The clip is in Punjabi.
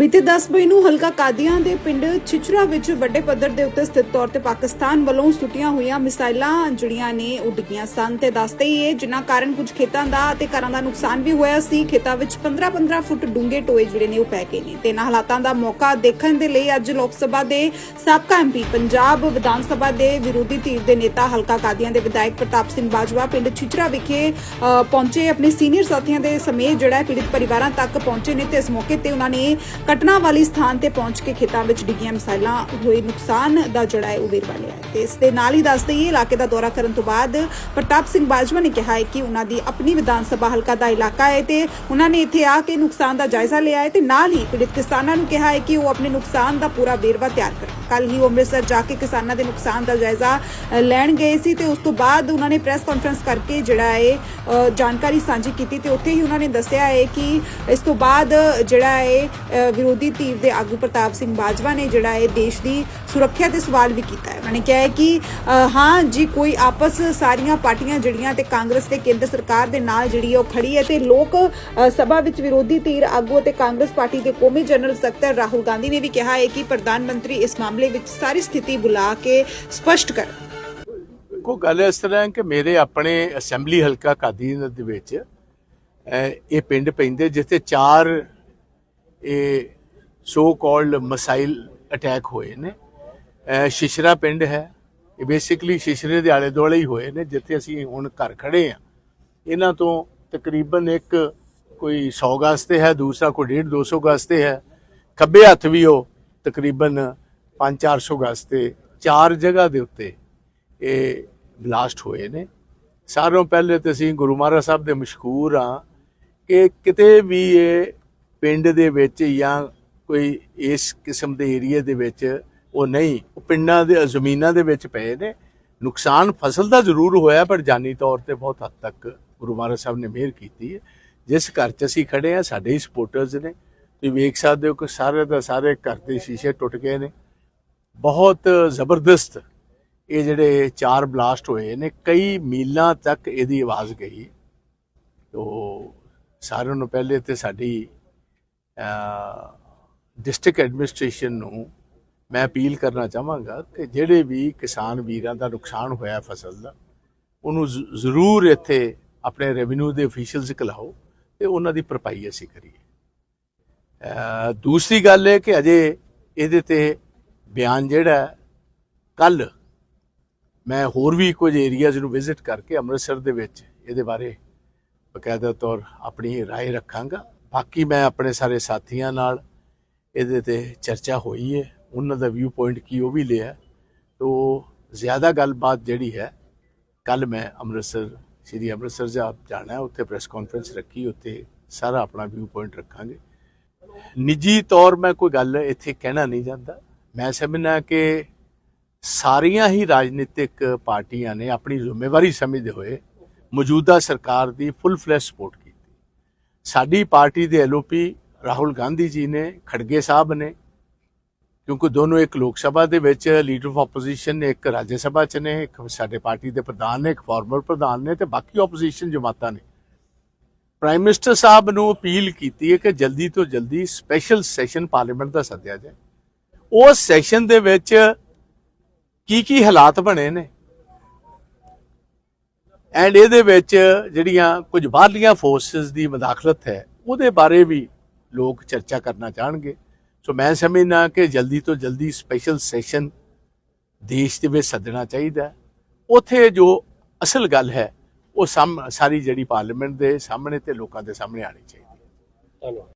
ਬੀਤੇ 10 ਮਈ ਨੂੰ ਹਲਕਾ ਕਾਦੀਆਂ ਦੇ ਪਿੰਡ ਛਿਚਰਾ ਵਿੱਚ ਵੱਡੇ ਪੱਧਰ ਦੇ ਉੱਤੇ ਸਥਿਤ ਤੌਰ ਤੇ ਪਾਕਿਸਤਾਨ ਵੱਲੋਂ ਸੁੱਟੀਆਂ ਹੋਈਆਂ ਮਿਸਾਈਲਾਂ ਜਿਹੜੀਆਂ ਨੇ ਉੱਡ ਗਈਆਂ ਸਨ। ਤੇ ਦੱਸਦੇ ਹੀ ਇਹ ਜਿਨ੍ਹਾਂ ਕਾਰਨ ਕੁਝ ਖੇਤਾਂ ਦਾ ਅਤੇ ਘਰਾਂ ਦਾ ਨੁਕਸਾਨ ਵੀ ਹੋਇਆ ਸੀ। ਖੇਤਾਂ ਵਿੱਚ 15-15 ਫੁੱਟ ਡੂੰਘੇ ਟੋਏ ਜਿਹੜੇ ਨੇ ਉਹ ਪੈ ਗਏ ਨੇ। ਤੇ ਇਹਨਾਂ ਹਾਲਾਤਾਂ ਦਾ ਮੌਕਾ ਦੇਖਣ ਦੇ ਲਈ ਅੱਜ ਲੋਕ ਸਭਾ ਦੇ ਸਾਬਕਾ ਐਮਪੀ ਪੰਜਾਬ ਵਿਧਾਨ ਸਭਾ ਦੇ ਵਿਰੋਧੀ ਧਿਰ ਦੇ ਨੇਤਾ ਹਲਕਾ ਕਾਦੀਆਂ ਦੇ ਵਿਧਾਇਕ ਪ੍ਰਤਾਪ ਸਿੰਘ ਬਾਜਵਾ ਪਿੰਡ ਛਿਚਰਾ ਵਿਖੇ ਪਹੁੰਚੇ। ਆਪਣੇ ਸੀਨੀਅਰ ਸਾਥੀਆਂ ਦੇ ਸਮੇਤ ਜਿਹੜਾ ਹੈ ਪੀੜਿਤ ਪਰਿਵਾਰਾਂ ਤੱਕ ਪਹੁੰਚੇ ਨੇ ਤੇ ਇਸ ਮੌਕੇ ਤੇ ਉਹਨਾਂ ਨੇ ਘਟਨਾ ਵਾਲੀ ਸਥਾਨ ਤੇ ਪਹੁੰਚ ਕੇ ਖੇਤਾਂ ਵਿੱਚ ਡਿੱਗੀਆਂ ਮਿਸਾਈਲਾਂ ਹੋਏ ਨੁਕਸਾਨ ਦਾ ਜਿਹੜਾ ਹੈ ਉਹ ਵੇਰਵਾ ਲਿਆ ਹੈ। ਤੇ ਇਸ ਦੇ ਨਾਲ ਹੀ ਦੱਸ ਦਈਏ, ਇਲਾਕੇ ਦਾ ਦੌਰਾ ਕਰਨ ਤੋਂ ਬਾਅਦ ਪ੍ਰਤਾਪ ਸਿੰਘ ਬਾਜਵਾ ਨੇ ਕਿਹਾ ਹੈ ਕਿ ਉਹਨਾਂ ਦੀ ਆਪਣੀ ਵਿਧਾਨ ਸਭਾ ਹਲਕਾ ਦਾ ਇਲਾਕਾ ਹੈ ਤੇ ਉਹਨਾਂ ਨੇ ਇੱਥੇ ਆ ਕੇ ਨੁਕਸਾਨ ਦਾ ਜਾਇਜ਼ਾ ਲਿਆ ਹੈ ਤੇ ਨਾਲ ਹੀ ਪੀੜਿਤ ਕਿਸਾਨਾਂ ਨੂੰ ਕਿਹਾ ਹੈ ਕਿ ਉਹ ਆਪਣੇ ਨੁਕਸਾਨ ਦਾ ਪੂਰਾ ਵੇਰਵਾ ਤਿਆਰ ਕਰਨ। ਕੱਲ ਹੀ ਉਹ ਅੰਮ੍ਰਿਤਸਰ ਜਾ ਕੇ ਕਿਸਾਨਾਂ ਦੇ ਨੁਕਸਾਨ ਦਾ ਜਾਇਜ਼ਾ ਲੈਣ ਗਏ ਸੀ ਤੇ ਉਸ ਤੋਂ ਬਾਅਦ ਉਹਨਾਂ ਨੇ ਪ੍ਰੈਸ ਕਾਨਫਰੰਸ ਕਰਕੇ ਜਿਹੜਾ ਹੈ ਜਾਣਕਾਰੀ ਸਾਂਝੀ ਕੀਤੀ ਤੇ ਉੱਥੇ ਹੀ ਉਹਨਾਂ ਨੇ ਦੱਸਿਆ ਹੈ ਕਿ ਇਸ ਤੋਂ ਬਾਅਦ ਜਿਹੜਾ ਹੈ ਵਿਰੋਧੀ ਧਿਰ ਦੇ ਆਗੂ ਪ੍ਰਤਾਪ ਸਿੰਘ ਬਾਜਵਾ ਨੇ ਜਿਹੜਾ ਹੈ ਦੇਸ਼ ਦੀ ਸੁਰੱਖਿਆ ਤੇ ਸਵਾਲ ਵੀ ਕੀਤਾ ਹੈ। ਉਹਨਾਂ ਨੇ ਕਿਹਾ ਹੈ ਕਿ ਹਾਂ, ਜੀ ਕੋਈ ਆਪਸ ਸਾਰੀਆਂ ਪਾਰਟੀਆਂ ਜਿਹੜੀਆਂ ਤੇ ਕਾਂਗਰਸ ਤੇ ਕੇਂਦਰ ਸਰਕਾਰ ਦੇ ਨਾਲ ਜਿਹੜੀ ਉਹ ਖੜੀ ਹੈ ਤੇ ਲੋਕ ਸਭਾ ਵਿੱਚ ਵਿਰੋਧੀ ਧਿਰ ਆਗੂ ਅਤੇ ਕਾਂਗਰਸ ਪਾਰਟੀ ਦੇ ਕੌਮੀ ਜਨਰਲ ਸਕੱਤਰ ਰਾਹੁਲ ਗਾਂਧੀ ਨੇ ਵੀ ਕਿਹਾ ਹੈ ਕਿ ਪ੍ਰਧਾਨ ਮੰਤਰੀ ਇਸ ਮਾਮਲੇ ਵਿੱਚ ਸਾਰੀ ਸਥਿਤੀ ਬੁਲਾ ਕੇ ਸਪਸ਼ਟ ਕਰ ਕੋ ਗੱਲ ਇਸ ਤਰ੍ਹਾਂ ਹੈ ਕਿ ਮੇਰੇ ਆਪਣੇ ਅਸੈਂਬਲੀ ਹਲਕਾ ਕਾਦੀ ਦੇ ਵਿੱਚ ਇਹ ਪਿੰਡ ਪੈਂਦੇ ਜਿੱਥੇ ਚਾਰ ਇਹ ਸੋ ਕਾਲਡ ਮਸਾਈਲ ਅਟੈਕ ਹੋਏ ਨੇ। ਸ਼ਿਸ਼ਰਾ ਪਿੰਡ ਹੈ। ਇਹ ਬੇਸਿਕਲੀ ਸ਼ਿਸ਼ਰੇ ਦੇ ਆਲੇ ਦੁਆਲੇ ਹੀ ਹੋਏ ਨੇ, ਜਿੱਥੇ ਅਸੀਂ ਹੁਣ ਘਰ ਖੜੇ ਆ ਇਹਨਾਂ ਤੋਂ ਤਕਰੀਬਨ ਇੱਕ ਕੋਈ 100 ਗਜ਼ ਤੇ ਹੈ, ਦੂਸਰਾ ਕੋਈ 1.5 200 ਗਜ਼ ਤੇ ਹੈ। ਖੱਬੇ ਹੱਥ ਵੀ ਉਹ ਤਕਰੀਬਨ 5-400 ਗਜ਼ ਤੇ ਚਾਰ ਜਗ੍ਹਾ ਦੇ ਉੱਤੇ ਇਹ ਬਲਾਸਟ ਹੋਏ ਨੇ। ਸਾਰਿਆਂ ਪਹਿਲੇ ਤੇ ਅਸੀਂ ਗੁਰੂ ਮਹਾਰਾਜ ਸਾਹਿਬ ਦੇ ਮਸ਼ਹੂਰ ਆ ਕਿ ਕਿਤੇ ਵੀ ਇਹ ਪਿੰਡ ਦੇ ਵਿੱਚ ਜਾਂ ਕੋਈ ਇਸ ਕਿਸਮ ਦੇ ਏਰੀਆ ਦੇ ਵਿੱਚ ਉਹ ਨਹੀਂ, ਉਹ ਪਿੰਡਾਂ ਦੇ, ਜ਼ਮੀਨਾਂ ਦੇ ਵਿੱਚ ਪਏ ਨੇ। ਨੁਕਸਾਨ ਫਸਲ ਦਾ ਜ਼ਰੂਰ ਹੋਇਆ, ਪਰ ਜਾਨੀ ਤੌਰ ਤੇ ਬਹੁਤ ਹੱਦ ਤੱਕ ਗੁਰੂ ਮਹਾਰਾਜ ਸਾਹਿਬ ਨੇ ਮਿਹਰ ਕੀਤੀ ਹੈ। ਜਿਸ ਘਰ 'ਚ ਅਸੀਂ ਖੜੇ ਆ ਸਾਡੇ ਹੀ ਸਪੋਰਟਰਸ ਨੇ। ਤੁਸੀਂ ਵੇਖ ਸਕਦੇ ਹੋ ਕਿ ਸਾਰੇ ਦਾ ਸਾਰੇ ਘਰ ਦੇ ਸ਼ੀਸ਼ੇ ਟੁੱਟ ਗਏ ਨੇ। ਬਹੁਤ ਜ਼ਬਰਦਸਤ ਇਹ ਜਿਹੜੇ ਚਾਰ ਬਲਾਸਟ ਹੋਏ ਨੇ, ਕਈ ਮੀਲਾਂ ਤੱਕ ਇਹਦੀ ਆਵਾਜ਼ ਗਈ। ਤੋ ਸਾਰਿਆਂ ਨੂੰ ਪਹਿਲੇ ਤੇ ਸਾਡੀ ਡਿਸਟ੍ਰਿਕਟ ਐਡਮਿਨਿਸਟ੍ਰੇਸ਼ਨ ਨੂੰ ਮੈਂ ਅਪੀਲ ਕਰਨਾ ਚਾਹਾਂਗਾ ਕਿ ਜਿਹੜੇ ਵੀ ਕਿਸਾਨ ਵੀਰਾਂ ਦਾ ਨੁਕਸਾਨ ਹੋਇਆ ਫਸਲ ਦਾ ਉਹਨੂੰ ਜ਼- ਜ਼ਰੂਰ ਇੱਥੇ ਆਪਣੇ ਰੈਵਨਿਊ ਦੇ ਅਫੀਸ਼ੀਅਲਸ ਕੋਲਾਓ ਤੇ ਉਹਨਾਂ ਦੀ ਭਰਪਾਈ ਅਸੀਂ ਕਰੀਏ ਅਹ ਦੂਸਰੀ ਗੱਲ ਹੈ ਕਿ ਅਜੇ ਇਹਦੇ ਤੇ ਬਿਆਨ ਜਿਹੜਾ ਕੱਲ ਮੈਂ ਹੋਰ ਵੀ ਕੁਝ ਏਰੀਆਜ਼ ਨੂੰ ਵਿਜ਼ਿਟ ਕਰਕੇ ਅੰਮ੍ਰਿਤਸਰ ਦੇ ਵਿੱਚ ਇਹਦੇ ਬਾਰੇ ਬਕਾਇਦਾ ਤੌਰ ਆਪਣੀ رائے ਰੱਖਾਂਗਾ ਬਾਕੀ ਮੈਂ ਆਪਣੇ ਸਾਰੇ ਸਾਥੀਆਂ ਨਾਲ ਇਹਦੇ ਤੇ ਚਰਚਾ ਹੋਈ ਹੈ ਉਹਨਾਂ ਦਾ ਵਿਊ ਪੁਆਇੰਟ ਕੀ ਉਹ ਵੀ ਲਿਆ। ਤੋ ਜ਼ਿਆਦਾ ਗੱਲਬਾਤ ਜਿਹੜੀ ਹੈ ਕੱਲ ਮੈਂ ਅੰਮ੍ਰਿਤਸਰ, ਸ਼੍ਰੀ ਅੰਮ੍ਰਿਤਸਰ ਜਾ ਜਾਣਾ ਹੈ। ਉੱਥੇ ਪ੍ਰੈਸ ਕਾਨਫਰੰਸ ਰੱਖੀ, ਉੱਥੇ ਸਾਰਾ ਆਪਣਾ ਵਿਊ ਪੁਆਇੰਟ ਰੱਖਾਂਗੇ। ਨਿੱਜੀ ਤੌਰ ਮੈਂ ਕੋਈ ਗੱਲ ਇੱਥੇ ਕਹਿਣਾ ਨਹੀਂ ਚਾਹੁੰਦਾ। ਮੈਂ ਸਮਝਣਾ ਕਿ ਸਾਰੀਆਂ ਹੀ ਰਾਜਨੀਤਿਕ ਪਾਰਟੀਆਂ ਨੇ ਆਪਣੀ ਜ਼ਿੰਮੇਵਾਰੀ ਸਮਝਦੇ ਹੋਏ ਮੌਜੂਦਾ ਸਰਕਾਰ ਦੀ ਫੁੱਲ ਫਲੈਸ਼ ਸਪੋਰਟ ਕੀਤੀ। ਸਾਡੀ ਪਾਰਟੀ ਦੇ ਐਲਓਪੀ ਰਾਹੁਲ ਗਾਂਧੀ ਜੀ ਨੇ, ਖੜਗੇ ਸਾਹਿਬ ਨੇ, ਕਿਉਂਕਿ ਦੋਨੋਂ ਇੱਕ ਲੋਕ ਸਭਾ ਦੇ ਵਿੱਚ ਲੀਡਰ ਆਫ ਆਪੋਜੀਸ਼ਨ ਨੇ, ਇੱਕ ਰਾਜ ਸਭਾ ਚ ਨੇ, ਇੱਕ ਸਾਡੇ ਪਾਰਟੀ ਦੇ ਪ੍ਰਧਾਨ ਨੇ, ਇੱਕ ਫਾਰਮਰ ਪ੍ਰਧਾਨ ਨੇ ਤੇ ਬਾਕੀ ਆਪੋਜੀਸ਼ਨ ਜਮਾਤਾਂ ਨੇ। ਪ੍ਰਾਈਮ ਮਿਨਿਸਟਰ ਸਾਹਿਬ ਨੂੰ ਅਪੀਲ ਕੀਤੀ ਹੈ ਕਿ ਜਲਦੀ ਤੋਂ ਜਲਦੀ ਸਪੈਸ਼ਲ ਸੈਸ਼ਨ ਪਾਰਲੀਮੈਂਟ ਦਾ ਸੱਦਿਆ ਜਾਏ। ਉਸ ਸੈਸ਼ਨ ਦੇ ਵਿੱਚ ਕੀ ਕੀ ਹਾਲਾਤ ਬਣੇ ਨੇ? ਐਂਡ ਇਹਦੇ ਵਿੱਚ ਜਿਹੜੀਆਂ ਕੁਝ ਬਾਹਰਲੀਆਂ ਫੋਰਸਸ ਦੀ ਮਦਾਖਲਤ ਹੈ, ਉਹਦੇ ਬਾਰੇ ਵੀ ਲੋਕ ਚਰਚਾ ਕਰਨਾ ਚਾਹਣਗੇ। ਸੋ ਮੈਂ ਸਮਝਦਾ ਕਿ ਜਲਦੀ ਤੋਂ ਜਲਦੀ ਸਪੈਸ਼ਲ ਸੈਸ਼ਨ ਦੇਸ਼ ਦੇ ਵਿੱਚ ਸੱਦਣਾ ਚਾਹੀਦਾ ਹੈ। ਉੱਥੇ ਜੋ ਅਸਲ ਗੱਲ ਹੈ, ਉਹ ਸਾਮ- ਸਾਰੀ ਜਿਹੜੀ ਪਾਰਲੀਮੈਂਟ ਦੇ ਸਾਹਮਣੇ ਤੇ ਲੋਕਾਂ ਦੇ ਸਾਹਮਣੇ ਆਣੀ ਚਾਹੀਦੀ ਹੈ। ਧੰਨਵਾਦ।